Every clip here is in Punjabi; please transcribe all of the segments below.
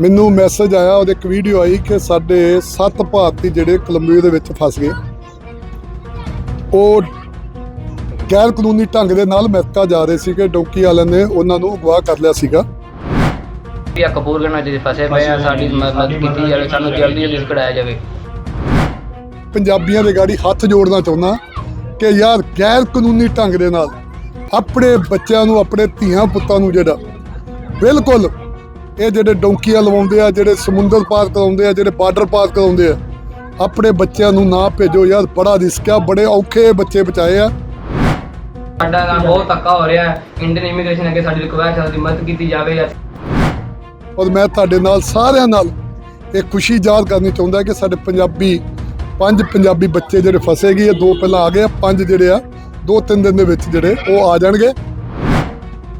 ਮੈਨੂੰ ਮੈਸੇਜ ਆਇਆ ਉਹਦੇ ਇੱਕ ਵੀਡੀਓ ਆਈ ਕਿ ਸਾਡੇ ਸੱਤ ਭਾਰਤੀ ਜਿਹੜੇ ਕੋਲੰਬੀਆ ਦੇ ਵਿੱਚ ਫਸ ਗਏ। ਉਹ ਗੈਰ ਕਾਨੂੰਨੀ ਢੰਗ ਦੇ ਨਾਲ ਅਮਰੀਕਾ ਜਾ ਰਹੇ ਸੀਗੇ ਡੋਂਕੀ ਵਾਲਿਆਂ ਨੇ ਉਹਨਾਂ ਨੂੰ ਅਗਵਾ ਕਰ ਲਿਆ ਸੀਗਾ। ਵੀ ਕਪੂਰਗਣਾ ਚ ਫਸੇ ਪਏ ਆ ਸਾਡੀ ਮਦਦ ਕੀਤੀ ਜਾਵੇ ਸਾਨੂੰ ਜਲਦੀ ਜਲਦੀ ਕਢਾਇਆ ਜਾਵੇ। ਪੰਜਾਬੀਆਂ ਦੇ ਗਾੜੀ ਹੱਥ ਜੋੜਨਾ ਚਾਹੁੰਦਾ ਕਿ ਯਾਰ ਗੈਰ ਕਾਨੂੰਨੀ ਢੰਗ ਦੇ ਨਾਲ ਆਪਣੇ ਬੱਚਿਆਂ ਨੂੰ ਆਪਣੇ ਧੀਆਂ ਪੁੱਤਾਂ ਨੂੰ ਜਿਹੜਾ ਬਿਲਕੁਲ ਇਹ ਜਿਹੜੇ ਡੌਂਕੀਆਂ ਲਵਾਉਂਦੇ ਆ ਜਿਹੜੇ ਸਮੁੰਦਰ ਪਾਰ ਕਰਾਉਂਦੇ ਆ ਜਿਹੜੇ ਬਾਰਡਰ ਪਾਰ ਕਰਾਉਂਦੇ ਆ ਆਪਣੇ ਬੱਚਿਆਂ ਨੂੰ ਨਾ ਭੇਜੋ ਯਾਰ ਬੜਾ ਰਿਸਕ ਆ ਬੜੇ ਔਖੇ ਬੱਚੇ ਬਚਾਏ ਆ। ਸਾਡਾ ਨਾਲ ਬਹੁਤ ਧੱਕਾ ਹੋ ਰਿਹਾ ਹੈ। ਇੰਡੀਅਨ ਇਮੀਗ੍ਰੇਸ਼ਨ ਅੱਗੇ ਸਾਡੀ ਰਿਕੁਐਸਟ ਹੈ ਸਾਡੀ ਮਦਦ ਕੀਤੀ ਜਾਵੇ ਔਰ ਮੈਂ ਤੁਹਾਡੇ ਨਾਲ ਸਾਰਿਆਂ ਨਾਲ ਇਹ ਖੁਸ਼ੀ ਜ਼ਾਹਰ ਕਰਨੀ ਚਾਹੁੰਦਾ ਕਿ ਸਾਡੇ ਪੰਜਾਬੀ ਪੰਜ ਪੰਜਾਬੀ ਬੱਚੇ ਜਿਹੜੇ ਫਸੇ ਗਏ ਆ ਦੋ ਪਹਿਲਾਂ ਆ ਗਏ ਆ ਪੰਜ ਜਿਹੜੇ ਆ ਦੋ ਤਿੰਨ ਦਿਨ ਦੇ ਵਿੱਚ ਜਿਹੜੇ ਉਹ ਆ ਜਾਣਗੇ।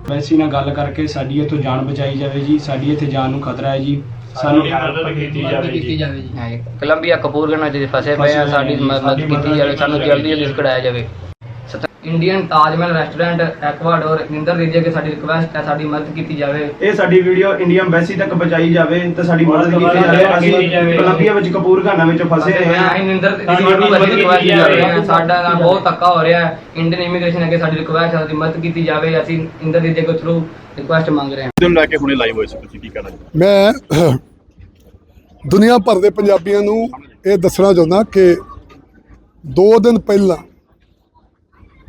ਵੈਸੀ ਨਾਲ ਗੱਲ ਕਰਕੇ ਸਾਡੀ ਇੱਥੋਂ ਜਾਨ ਬਚਾਈ ਜਾਵੇ ਜੀ ਸਾਡੀ ਇੱਥੇ ਜਾਨ ਨੂੰ ਖਤਰਾ ਹੈ ਜੀ। ਸਾਨੂੰ ਮਦਦ ਕੀਤੀ ਜਾਵੇ ਜੀ। ਜਾਵੇ ਜੀ। ਕੋਲੰਬੀਆ ਕਪੂਰਗਣਾ ਚ ਫਸੇ ਪਏ ਆ ਸਾਡੀ ਮਦਦ ਕੀਤੀ ਜਾਵੇ ਸਾਨੂੰ ਜਲਦੀ ਜਲਦੀ ਕਢਾਇਆ ਜਾਵੇ। Indian Taj Mahal restaurant Ecuador Inder ਰੀਜੇ ਕੇ ਸਾਡੀ ਰਿਕੁਐਸਟ ਹੈ ਸਾਡੀ ਮਦਦ ਕੀਤੀ ਜਾਵੇ। ਇਹ ਸਾਡੀ ਵੀਡੀਓ ਇੰਡੀਆ ਐਮਬੈਸੀ ਤੱਕ ਪਹੁੰਚਾਈ ਜਾਵੇ ਤੇ ਸਾਡੀ ਮਦਦ ਕੀਤੀ ਜਾਵੇ। ਅਸੀਂ ਕੋਲੰਬੀਆ ਵਿੱਚ ਕਪੂਰਗਾਨਾ ਵਿੱਚ ਫਸੇ ਹੋਏ ਹਾਂ। ਅਸੀਂ ਨਿੰਦਰ ਸਾਡੀ ਦੀ ਮਦਦ ਰਿਕੁਐਸਟ ਕੀਤੀ ਕਰ ਰਹੇ ਹਾਂ। ਜਾਵੇ। ਸਾਡਾ ਨਾਲ ਬਹੁਤ ਧੱਕਾ ਹੋ ਰਿਹਾ ਹੈ। ਇੰਡੀਅਨ ਇਮੀਗ੍ਰੇਸ਼ਨ ਅੱਗੇ ਸਾਡੀ ਰਿਕੁਐਸਟ ਹੈ ਸਾਡੀ ਮਦਦ ਕੀਤੀ ਜਾਵੇ। ਅਸੀਂ ਇੰਦਰ ਰੀਜੇ ਕੋ ਥਰੂ ਰਿਕੁਐਸਟ ਮੰਗ ਰਹੇ ਹਾਂ। ਦਿਨ ਲੈ ਕੇ ਹੁਣੇ ਲਾਈਵ ਹੋਏ ਸੀ ਤੁਸੀਂ ਕੀ ਕਹਿਣਾ ਮੈਂ ਦੁਨੀਆ ਭਰ ਦੇ ਪੰਜਾਬੀਆਂ ਨੂੰ ਇਹ ਦੱਸਣਾ ਚਾਹੁੰਦਾ ਕਿ 2 ਦਿਨ ਪਹਿਲਾਂ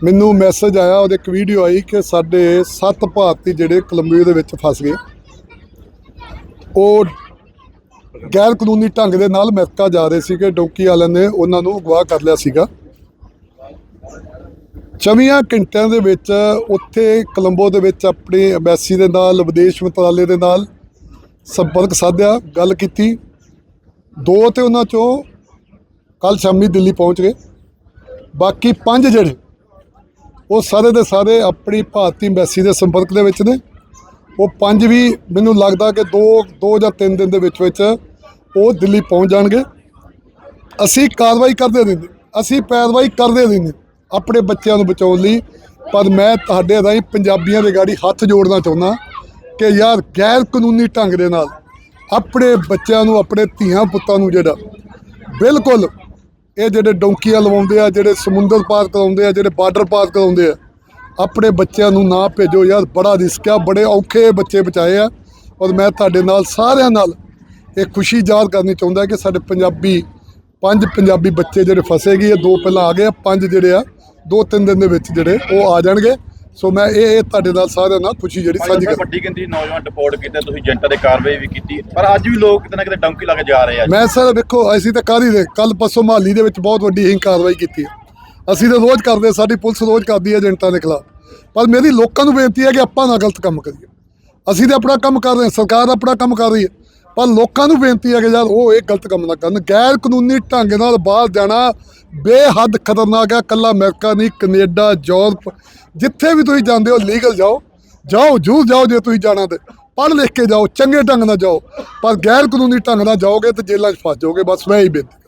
ਮੈਨੂੰ ਮੈਸੇਜ ਆਇਆ, ਉਹਦੇ ਇੱਕ ਵੀਡੀਓ ਆਈ ਕਿ ਸਾਡੇ ਸੱਤ ਭਾਰਤੀ ਜਿਹੜੇ ਕੋਲੰਬੀਆ ਦੇ ਵਿੱਚ ਫਸ ਗਏ। ਉਹ ਗੈਰ ਕਾਨੂੰਨੀ ਢੰਗ ਦੇ ਨਾਲ ਅਮਰੀਕਾ ਜਾ ਰਹੇ ਸੀਗੇ, ਡੋਂਕੀ ਵਾਲਿਆਂ ਨੇ ਉਹਨਾਂ ਨੂੰ ਅਗਵਾ ਕਰ ਲਿਆ ਸੀਗਾ। 24 ਘੰਟਿਆਂ ਦੇ ਵਿੱਚ ਉੱਥੇ ਕੋਲੰਬੋ ਦੇ ਵਿੱਚ ਆਪਣੀ ਐਮਬੈਸੀ ਦੇ ਨਾਲ, ਵਿਦੇਸ਼ ਮੰਤਰਾਲੇ ਦੇ ਨਾਲ ਸੰਪਰਕ ਸਾਧਿਆ, ਗੱਲ ਕੀਤੀ। ਦੋ ਤੇ ਉਹਨਾਂ ਚੋਂ ਕੱਲ ਸ਼ਾਮੀ ਦਿੱਲੀ ਪਹੁੰਚ ਗਏ। ਬਾਕੀ ਪੰਜ ਜਿਹੜੇ ਉਹ ਸਾਰੇ ਦੇ ਸਾਰੇ ਆਪਣੀ ਭਾਰਤੀ ਐਮਬੈਸੀ ਦੇ ਸੰਪਰਕ ਦੇ ਵਿੱਚ ਨੇ। ਉਹ ਪੰਜ ਵੀ ਮੈਨੂੰ ਲੱਗਦਾ ਕਿ ਦੋ ਦੋ ਜਾਂ ਤਿੰਨ ਦਿਨ ਦੇ ਵਿੱਚ ਵਿੱਚ ਉਹ ਦਿੱਲੀ ਪਹੁੰਚ ਜਾਣਗੇ। ਅਸੀਂ ਕਾਰਵਾਈ ਕਰਦੇ ਰਹਿੰਦੇ ਅਸੀਂ ਪੈਰਵਾਈ ਕਰਦੇ ਰਹਿੰਦੇ ਆਪਣੇ ਬੱਚਿਆਂ ਨੂੰ ਬਚਾਉਣ ਲਈ। ਪਰ ਮੈਂ ਤੁਹਾਡੇ ਰਾਹੀਂ ਪੰਜਾਬੀਆਂ ਦੇ ਗਾੜੀ ਹੱਥ ਜੋੜਨਾ ਚਾਹੁੰਦਾ ਕਿ ਯਾਰ ਗੈਰ ਕਾਨੂੰਨੀ ਢੰਗ ਦੇ ਨਾਲ ਆਪਣੇ ਬੱਚਿਆਂ ਨੂੰ, ਆਪਣੇ ਧੀਆਂ ਪੁੱਤਾਂ ਨੂੰ ਜਿਹੜਾ ਬਿਲਕੁਲ ਇਹ ਜਿਹੜੇ ਡੌਂਕੀਆਂ ਲਵਾਉਂਦੇ ਆ, ਜਿਹੜੇ ਸਮੁੰਦਰ ਪਾਰ ਕਰਾਉਂਦੇ ਆ, ਜਿਹੜੇ ਬਾਰਡਰ ਪਾਰ ਕਰਾਉਂਦੇ ਆ, ਆਪਣੇ ਬੱਚਿਆਂ ਨੂੰ ਨਾ ਭੇਜੋ ਯਾਰ, ਬੜਾ ਰਿਸਕ ਆ, ਬੜੇ ਔਖੇ ਬੱਚੇ ਬਚਾਏ ਆ। ਔਰ ਮੈਂ ਤੁਹਾਡੇ ਨਾਲ ਸਾਰਿਆਂ ਨਾਲ ਇਹ ਖੁਸ਼ੀ ਜ਼ਾਹਰ ਕਰਨੀ ਚਾਹੁੰਦਾ ਕਿ ਸਾਡੇ ਪੰਜਾਬੀ, ਪੰਜ ਪੰਜਾਬੀ ਬੱਚੇ ਜਿਹੜੇ ਫਸੇ ਗਏ ਆ, ਦੋ ਪਹਿਲਾਂ ਆ ਗਏ ਆ, ਪੰਜ ਜਿਹੜੇ ਆ, ਦੋ ਤਿੰਨ ਦਿਨ ਦੇ ਵਿੱਚ ਜਿਹੜੇ ਉਹ ਆ ਜਾਣਗੇ। ਸੋ ਮੈਂ ਇਹ ਇਹ ਤੁਹਾਡੇ ਨਾਲ ਸਾਰਿਆਂ ਨਾਲ ਖੁਸ਼ੀ ਜਿਹੜੀ ਸਾਂਝੀ ਕਰ ਵੱਡੀ ਗਿਣਤੀ ਨੌਜਵਾਨ ਡਿਪੋਰਟ ਕੀਤੇ ਤੁਸੀਂ ਏਜੰਟਾਂ ਦੇ ਕਾਰਵਾਈ ਵੀ ਕੀਤੀ। ਪਰ ਅੱਜ ਵੀ ਲੋਕ ਕਿਤੇ ਨਾ ਕਿਤੇ ਡੌਂਕੀ ਲਾ ਕੇ ਜਾ ਰਹੇ ਆ। ਮੈਂ ਸਰ ਵੇਖੋ ਅਸੀਂ ਤਾਂ ਹੀ ਰਹੇ ਕੱਲ ਪਰਸੋਂ ਮਹਾਲੀ ਦੇ ਵਿੱਚ ਬਹੁਤ ਵੱਡੀ ਹੀ ਕਾਰਵਾਈ ਕੀਤੀ ਅਸੀਂ ਤਾਂ ਰੋਜ਼ ਕਰਦੇ ਸਾਡੀ ਪੁਲਿਸ ਰੋਜ਼ ਕਰਦੀ ਹੈ ਏਜੰਟਾਂ ਦੇ ਖਿਲਾਫ। ਪਰ ਮੇਰੀ ਲੋਕਾਂ ਨੂੰ ਬੇਨਤੀ ਹੈ ਕਿ ਆਪਾਂ ਨਾ ਗਲਤ ਕੰਮ ਕਰੀਏ। ਅਸੀਂ ਤਾਂ ਆਪਣਾ ਕੰਮ ਕਰ ਰਹੇ ਹਾਂ ਸਰਕਾਰ ਆਪਣਾ ਕੰਮ ਕਰ ਰਹੀ ਹੈ। ਪਰ ਲੋਕਾਂ ਨੂੰ ਬੇਨਤੀ ਹੈ ਕਿ ਯਾਰ ਉਹ ਇਹ ਗਲਤ ਕੰਮ ਨਾ ਕਰਨ। ਗੈਰ ਕਾਨੂੰਨੀ ਢੰਗ ਨਾਲ ਬਾਹਰ ਜਾਣਾ ਬੇਹੱਦ ਖਤਰਨਾਕ ਹੈ ਕੱਲਾ ਅਮਰੀਕਾ ਨਹੀਂ, ਕੈਨੇਡਾ, ਯੂਰਪ, ਜਿੱਥੇ ਵੀ ਤੁਸੀਂ ਜਾਂਦੇ ਹੋ, ਲੀਗਲ ਜਾਓ ਜਾਓ, ਜਰੂਰ ਜਾਓ ਜੇ ਤੁਸੀਂ ਜਾਣਾ ਤੇ, ਪੜ੍ਹ ਲਿਖ ਕੇ ਜਾਓ, ਚੰਗੇ ਢੰਗ ਨਾਲ ਜਾਓ, ਪਰ ਗੈਰ ਕਾਨੂੰਨੀ ਢੰਗ ਨਾਲ ਜਾਓਗੇ ਤੇ ਜੇਲ੍ਹਾਂ 'ਚ ਫਸ ਜਾਓਗੇ, ਬਸ ਮੈਂ ਹੀ ਬੇਨਤੀ